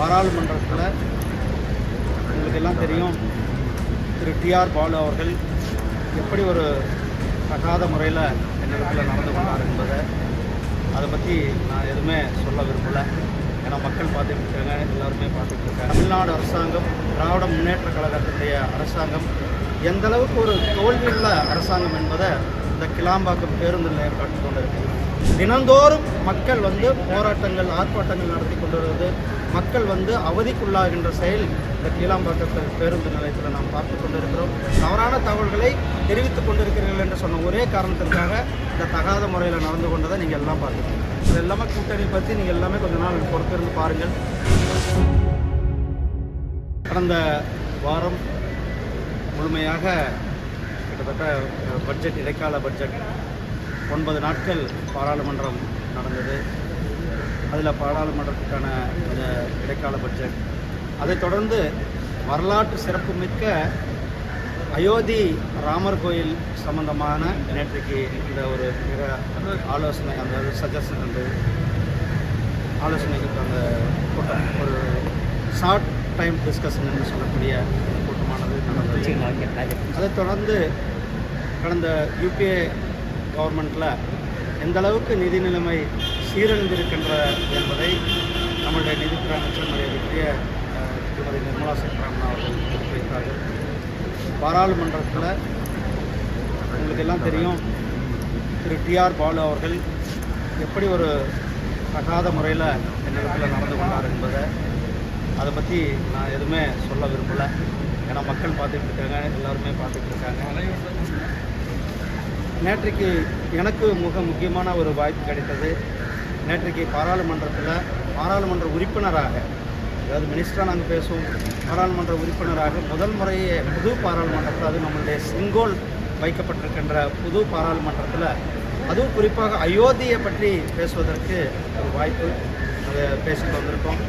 பாராளுமன்றத்தில் உங்களுக்கு எல்லாம் தெரியும். திரு டிஆர் பாலு அவர்கள் எப்படி ஒரு தகாத முறையில் என்னிடத்தில் நடந்து கொண்டார் என்பதை அதை பற்றி நான் எதுவுமே சொல்ல விரும்பலை. ஏன்னா மக்கள் பார்த்துட்டு இருக்காங்க எல்லாருமே பார்த்துட்டு இருக்காங்க தமிழ்நாடு அரசாங்கம் திராவிட முன்னேற்ற கழகத்தினுடைய அரசாங்கம் எந்த அளவுக்கு ஒரு தோல்வியுள்ள அரசாங்கம் என்பதை இந்த கிளாம்பாக்கம் பேருந்து நிலையம் காட்டிக் தினந்தோறும் மக்கள் வந்து போராட்டங்கள் ஆர்ப்பாட்டங்கள் நடத்தி கொண்டு வருவது மக்கள் வந்து அவதிக்குள்ளாகின்ற செயல் இந்த கீழாம்பாக்கத்தில் பேருந்து நிலையத்தில் நாம் பார்த்து கொண்டிருக்கிறோம். தவறான தகவல்களை தெரிவித்துக் கொண்டிருக்கிறீர்கள் என்று சொன்ன ஒரே காரணத்திற்காக இந்த தகாத முறையில் நடந்து கொண்டதை நீங்கள் எல்லாம் பார்த்துக்கோங்க இது எல்லாமே கூட்டணி பற்றி நீங்கள் எல்லாமே கொஞ்ச நாள் பொறுத்திருந்து பாருங்கள். கடந்த வாரம் முழுமையாக கிட்டத்தட்ட பட்ஜெட் இடைக்கால பட்ஜெட் ஒன்பது நாட்கள் பாராளுமன்றம் நடந்தது. அதில் பாராளுமன்றத்துக்கான இந்த இடைக்கால பட்ஜெட் அதைத் தொடர்ந்து வரலாற்று சிறப்புமிக்க அயோத்தி ராமர் கோயில் சம்பந்தமான நேற்றைக்கு இந்த ஒரு மிக ஆலோசனை அந்த சஜஷன் அந்த ஆலோசனைக்கு அந்த கூட்டம் ஒரு ஷார்ட் டைம் டிஸ்கஷன் என்று சொல்லக்கூடிய கூட்டமானது நடந்துச்சு அதைத் தொடர்ந்து கடந்த யூபிஏ கவர்மெண்ட்டில் எந்த அளவுக்கு நிதி நிலைமை சீரழிந்திருக்கின்ற என்பதை நம்முடைய நிதித்துறை அமைச்சர் மரியாதைக்குரிய திருமதி நிர்மலா சீதாராமன் அவர்கள் எடுத்துரைத்தார்கள் பாராளுமன்றத்தில் உங்களுக்கு எல்லாம் தெரியும் திரு டிஆர் பாலு அவர்கள் எப்படி ஒரு தகாத முறையில் என்னிடத்தில் நடந்து கொண்டார் என்பதை அதை பற்றி நான் எதுவுமே சொல்ல விரும்பலை. ஏன்னா மக்கள் பார்த்துட்டு இருக்காங்க எல்லாருமே பார்த்துட்டு இருக்காங்க. நேற்றைக்கு எனக்கு மிக முக்கியமான ஒரு வாய்ப்பு கிடைத்தது. நேற்றைக்கு பாராளுமன்றத்தில் பாராளுமன்ற உறுப்பினராக அதாவது மினிஸ்டராக நாங்கள் பேசுவோம் பாராளுமன்ற உறுப்பினராக முதல் முறையே புது பாராளுமன்றத்தில் அது நம்மளுடைய செங்கோல் வைக்கப்பட்டிருக்கின்ற புது பாராளுமன்றத்தில் அதுவும் குறிப்பாக அயோத்தியை பற்றி பேசுவதற்கு ஒரு வாய்ப்பு அதை பேசிட்டு வந்திருக்கோம்.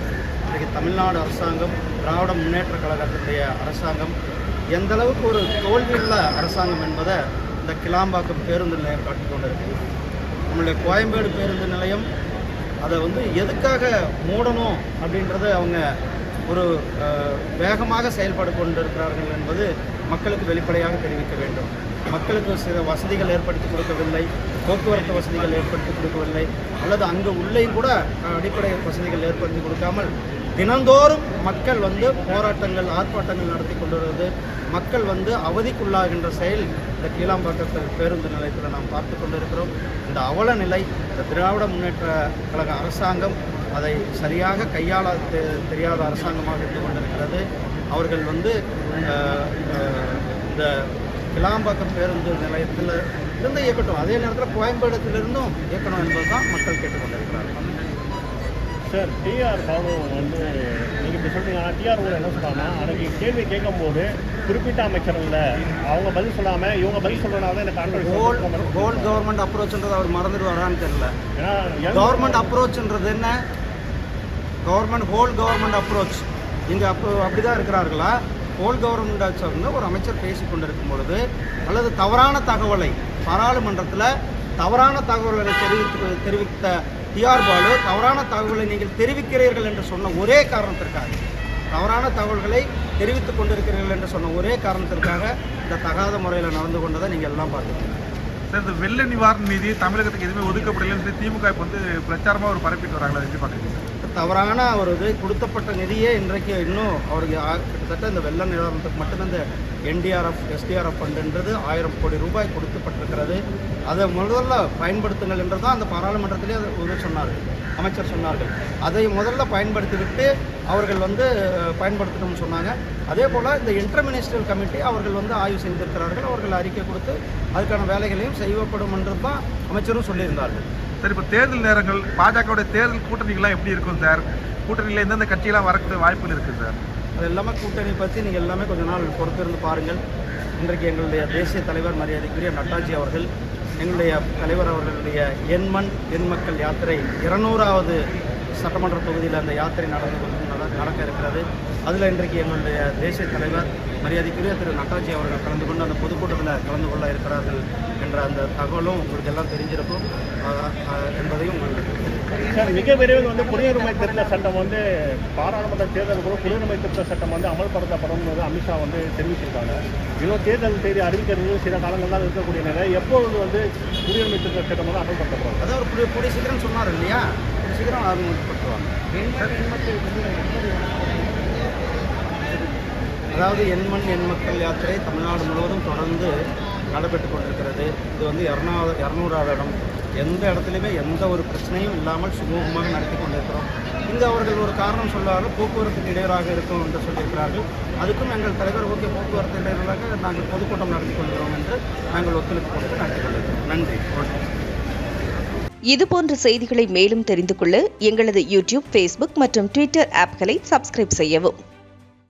இன்றைக்கு தமிழ்நாடு அரசாங்கம் திராவிட முன்னேற்ற கழகத்தினுடைய அரசாங்கம் எந்த அளவுக்கு ஒரு தோல்வியுள்ள அரசாங்கம் என்பதை இந்த கிளாம்பாக்கம் பேருந்து நிலையம் காட்டிக் இருக்குது நம்மளுடைய கோயம்பேடு பேருந்து நிலையம் அதை வந்து எதுக்காக மூடணும் அப்படின்றத அவங்க ஒரு வேகமாக செயல்பட்டு கொண்டிருக்கிறார்கள் என்பது மக்களுக்கு வெளிப்படையாக தெரிவிக்க வேண்டும். மக்களுக்கு சில வசதிகள் ஏற்படுத்தி கொடுக்கவில்லை போக்குவரத்து வசதிகள் ஏற்படுத்தி கொடுக்கவில்லை அல்லது அங்கே உள்ளேயும் கூட அடிப்படை வசதிகள் ஏற்படுத்தி கொடுக்காமல் தினந்தோறும் மக்கள் வந்து போராட்டங்கள் ஆர்ப்பாட்டங்கள் நடத்தி கொண்டு வருவது மக்கள் வந்து அவதிக்குள்ளாகின்ற செயல் இந்த கீழாம்பாக்கத்தில் பேருந்து நிலையத்தில் நாம் பார்த்து கொண்டிருக்கிறோம். இந்த அவல நிலை இந்த திராவிட முன்னேற்ற கழக அரசாங்கம் அதை சரியாக கையாள தெ- தெரியாத அரசாங்கமாக இருந்து கொண்டிருக்கிறது. அவர்கள் வந்து இந்த கிளாம்பாக்கம் பேருந்து நிலையத்தில் இருந்து இயக்கட்டும். அதே நேரத்தில் கோயம்பேடத்திலிருந்தும் இயக்கணும் என்பது தான் மக்கள் கேட்டுக்கொண்டிருக்கிறார்கள் சார் டிஆர் பாபு வந்து நீங்கள் இப்படி சொல்றீங்க ஆனால் டிஆர் என்ன சொல்கிறாங்கன்னா அன்றைக்கி கேள்வி கேட்கும்போது குறிப்பிட்ட அமைச்சர்கள் அவங்க பதில் சொல்லாமல் இவங்க பதில் சொல்கிறனால தான் ஹோல் கான்ட்ரவர்சி ஹோல் கவர்மெண்ட் அப்ரோச்ன்றது அவர் மறந்துடுவாரான்னு தெரியல. ஏன்னா கவர்மெண்ட் அப்ரோச்ன்றது என்ன? கவர்மெண்ட் ஹோல் கவர்மெண்ட் அப்ரோச் இங்கே அப்போ அப்படி தான் இருக்கிறார்களா ஹோல் கவர்மெண்ட் வந்து ஒரு அமைச்சர் பேசி கொண்டிருக்கும் பொழுது அல்லது தவறான தகவலை பாராளுமன்றத்தில் தவறான தகவல்களை தெரிவித்து தெரிவித்த டிஆர் பாலு தவறான தகவலை நீங்கள் தெரிவிக்கிறீர்கள் என்று சொன்ன ஒரே காரணத்திற்காக தவறான தகவல்களை தெரிவித்துக் கொண்டிருக்கிறீர்கள் என்று சொன்ன ஒரே காரணத்திற்காக இந்த தகாத முறையில் நடந்து கொண்டதை நீங்கள் எல்லாம் பார்த்துக்கோங்க. சார் இந்த வெள்ள நிவாரண நிதி தமிழகத்துக்கு எதுவுமே ஒதுக்கப்படலைன்னு திமுக இப்போ வந்து பிரச்சாரமாக ஒரு பரப்பிட்டு வராங்களா எப்படி பார்க்குறீங்க? தவறான ஒரு இது கொடுத்தப்பட்ட நிதியே இன்றைக்கு இன்னும் அவருக்கு கிட்டத்தட்ட இந்த வெள்ள நிவாரணத்துக்கு மட்டும் இந்த என்டிஆர்எஃப் எஸ்டிஆர்எஃப் ஃபண்டுன்றது ஆயிரம் கோடி ரூபாய் கொடுக்கப்பட்டிருக்கிறது. அதை முதல்ல பயன்படுத்துங்கள் என்று தான் அந்த பாராளுமன்றத்திலே அது உதவி சொன்னார்கள் அமைச்சர் சொன்னார்கள். அதை முதல்ல பயன்படுத்திவிட்டு அவர்கள் வந்து பயன்படுத்தணும்னு சொன்னாங்க. அதே போல் இந்த இன்டர் மினிஸ்ட்ரியல் கமிட்டி அவர்கள் வந்து ஆய்வு செய்திருக்கிறார்கள். அவர்கள் அறிக்கை கொடுத்து அதுக்கான வேலைகளையும் செய்யப்படும் என்று தான் அமைச்சரும் சொல்லியிருந்தார்கள். சார் இப்போ தேர்தல் நேரங்கள் பாஜகவுடைய தேர்தல் கூட்டணிகள்லாம் எப்படி இருக்கும் சார்? கூட்டணியில் எந்தெந்த கட்சியெல்லாம் வரக்கூடிய வாய்ப்புகள் இருக்குது சார்? அது எல்லாமே கூட்டணி பற்றி நீங்கள் எல்லாமே கொஞ்ச நாள் பொறுத்திருந்து பாருங்கள். இன்றைக்கு எங்களுடைய தேசிய தலைவர் மரியாதைக்குரிய நட்டாஜி அவர்கள் எங்களுடைய தலைவர் அவர்களுடைய எண்மண் எண்மக்கள் யாத்திரை இருநூறாவது சட்டமன்ற தொகுதியில் அந்த யாத்திரை நடந்து கொண்டு நடக்க இருக்கிறது. அதில் இன்றைக்கு எங்களுடைய தேசிய தலைவர் மரியாதைக்குரிய திரு நட்டாஜி அவர்கள் கலந்து கொண்டு அந்த பொதுக்கூட்டத்தில் கலந்து கொள்ள இருக்கிறார்கள் என்ற அந்த தகவலும் உங்களுக்கு எல்லாம் தெரிஞ்சிருக்கும். என்பதையும் உங்களுக்கு. சார் மிக விரைவில் வந்து குடியுரிமை திருத்த சட்டம் வந்து பாராளுமன்ற தேர்தல் கூட குடியுரிமை திருத்த சட்டம் வந்து அமல்படுத்தப்படும் அமித்ஷா வந்து தெரிவிச்சிருக்காங்க. இன்னும் தேர்தல் தேதி அறிவிக்கிறது சில காலங்கள் தான் இருக்கக்கூடிய நிலை. எப்பொழுது வந்து குடியுரிமை திருத்த சட்டம் வந்து அமல்படுத்தப்படும்? ஒரு கூடிய சீக்கிரம் சொன்னார் இல்லையா? சீக்கிரம் அறிமுகப்படுத்துவாங்க அதாவது எண்மண் எண் மக்கள் யாத்திரை தமிழ்நாடு முழுவதும் தொடர்ந்து நடைபெற்று கொண்டிருக்கிறது. இது வந்து இரநூறு இரநூறாவது இடம். எந்த இடத்துலையுமே எந்த ஒரு பிரச்சனையும் இல்லாமல் சுமூகமாக நடத்தி கொண்டிருக்கிறோம். இங்கு அவர்கள் ஒரு காரணம் சொல்வார்கள் போக்குவரத்துக்கு இடையூறாக இருக்கும் என்று சொல்லியிருக்கிறார்கள். அதுக்கும் எங்கள் தலைவர் ஓகே போக்குவரத்து இடையூறாக நாங்கள் பொதுக்கூட்டம் நடத்தி கொள்கிறோம் என்று நாங்கள் ஒத்துழைப்பு கொடுத்து நடத்தி கொள்கிறோம் நன்றி. இதுபோன்ற செய்திகளை மேலும் தெரிந்து கொள்ள எங்களது யூடியூப் ஃபேஸ்புக் மற்றும் ட்விட்டர் ஆப்களை சப்ஸ்கிரைப் செய்யவும்.